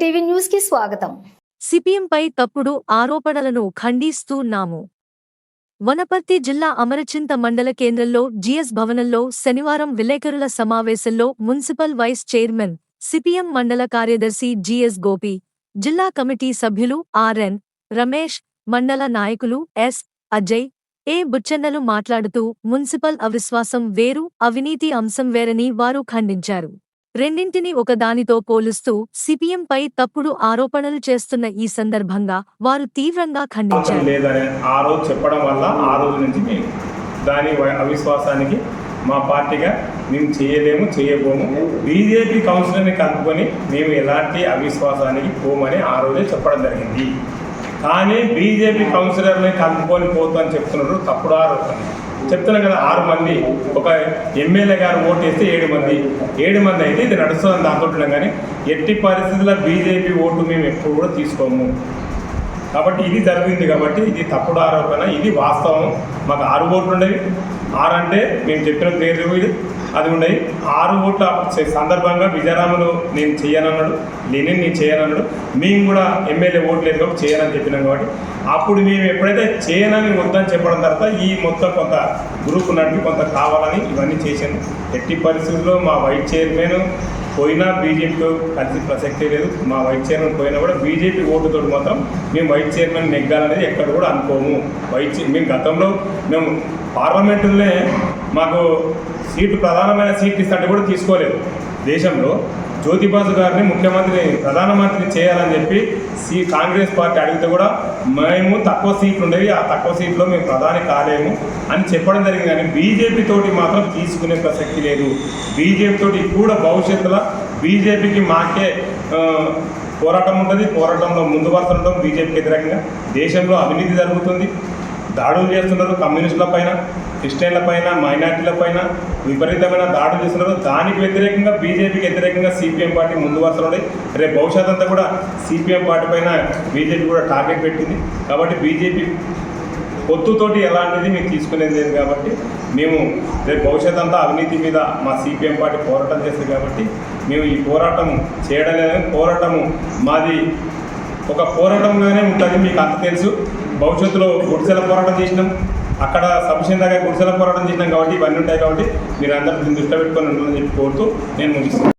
TV న్యూస్కి స్వాగతం. సిపిఎంపై తప్పుడు ఆరోపణలను ఖండిస్తున్నాము వనపర్తి జిల్లా అమరచింత మండల కేంద్రంలో జిఎస్ భవనంలో శనివారం విలేకరుల సమావేశంలో మున్సిపల్ వైస్ చైర్మన్ సిపిఎం మండల కార్యదర్శి జిఎస్ గోపి జిల్లా కమిటీ సభ్యులు ఆర్ఎన్ రమేష్ మండల నాయకులు ఎస్ అజయ్ ఏ బుచ్చన్నలు మాట్లాడుతూ మున్సిపల్ అవిశ్వాసం వేరు అవినీతి అంశం వేరని వారు ఖండించారు. రెండింటిని ఒకదానితో పోలుస్తూ సిపిఎంపై తప్పుడు ఆరోపణలు చేస్తున్న ఈ సందర్భంగా వారు తీవ్రంగా ఖండించారు. లేదని ఆ రోజు చెప్పడం వల్ల ఆ రోజు నుంచి మేము దాని అవిశ్వాసానికి మా పార్టీగా మేము చేయలేము చేయబోము. బీజేపీ కౌన్సిలర్ని కలుపుకొని మేము ఎలాంటి అవిశ్వాసానికి పోమని ఆ రోజే చెప్పడం జరిగింది. కానీ బీజేపీ కౌన్సిలర్ని కలుపుకొని పోతామని చెప్తున్నారు తప్పుడు ఆరోపణ చెప్తున్నాం కదా ఆరు మంది. ఒక ఎమ్మెల్యే గారు ఓటు వేస్తే ఏడు మంది. ఏడు మంది అయితే ఇది నడుస్తుందని దాంట్లో కానీ ఎట్టి పరిస్థితుల్లో బీజేపీ ఓటు మేము ఎప్పుడు కూడా తీసుకోము. కాబట్టి ఇది జరిగింది కాబట్టి ఇది తప్పుడు ఆరోపణ ఇది వాస్తవం. మాకు ఆరు ఓట్లు ఉండేవి. ఆరు అంటే మేము చెప్పిన పేరు ఇది. అది ఉండేవి ఆరు ఓట్ల సందర్భంగా విజయరాములు నేను చేయనన్నాడు లెనిన్ నేను చేయనన్నాడు. మేము కూడా ఎమ్మెల్యే ఓట్లు లేదు కాబట్టి చేయనని చెప్పినాం కాబట్టి. అప్పుడు మేము ఎప్పుడైతే చేయనని వద్దని చెప్పడం తర్వాత ఈ మొత్తం కొంత గ్రూప్ నడిపి కొంత కావాలని ఇవన్నీ చేశాను. ఎట్టి పరిస్థితుల్లో మా వైస్ చైర్మన్ పోయినా బీజేపీతో కలిసి ప్రసక్తే లేదు. మా వైస్ చైర్మన్ పోయినా కూడా బీజేపీ ఓటుతో మాత్రం మేము వైస్ చైర్మన్ నెగ్గాలనేది ఎక్కడ కూడా అనుకోము. వైస్ మేము గతంలో మేము పార్లమెంటులోనే మాకు సీటు ప్రధానమైన సీట్ ఇస్తుంటే కూడా తీసుకోలేదు. దేశంలో జ్యోతిబాసు గారిని ముఖ్యమంత్రి ప్రధానమంత్రి చేయాలని చెప్పి సీ కాంగ్రెస్ పార్టీ అడిగితే కూడా మేము తక్కువ సీట్లు ఉండేవి ఆ తక్కువ సీట్లో మేము ప్రధాని కాలేము అని చెప్పడం జరిగింది. కానీ బీజేపీ తోటి మాత్రం తీసుకునే ప్రసక్తి లేదు. బీజేపీ తోటి కూడా భవిష్యత్తులో బీజేపీకి మాకే పోరాటం ఉంటుంది. పోరాటంలో ముందు వరుస బీజేపీకి వ్యతిరేకంగా. దేశంలో అవినీతి జరుగుతుంది. దాడులు చేస్తున్నారు. కమ్యూనిస్టుల పైన క్రిస్టియన్ల పైన మైనార్టీల పైన విపరీతమైన దాడులు చేస్తున్నారు. దానికి వ్యతిరేకంగా బీజేపీకి వ్యతిరేకంగా సిపిఎం పార్టీ ముందు వస్తున్నాడు రేపు భవిష్యత్ అంతా కూడా సిపిఎం పార్టీ పైన బీజేపీ కూడా టార్గెట్ పెట్టింది. కాబట్టి బీజేపీ పొత్తుతోటి ఎలాంటిది మీకు తీసుకునేది లేదు కాబట్టి మేము రేపు భవిష్యత్ అంతా అవినీతి మీద మా సిపిఎం పార్టీ పోరాటం చేస్తుంది కాబట్టి మేము ఈ పోరాటం చేయడం లేదని పోరాటము మాది ఒక పోరాటంగానే ఉంటుంది. మీకు అంత తెలుసు. భవిష్యత్తులో గుడిసెల పోరాటం చేసినాం. అక్కడ సబ్సిడీ దగ్గర గుడిసెల పోరాటం చేసినాం కాబట్టి ఇవన్నీ ఉంటాయి కాబట్టి మీరు అందరూ దీన్ని దృష్టిలో పెట్టుకొని ఉంటుందని చెప్పి కోరుతూ నేను ముగిస్తాను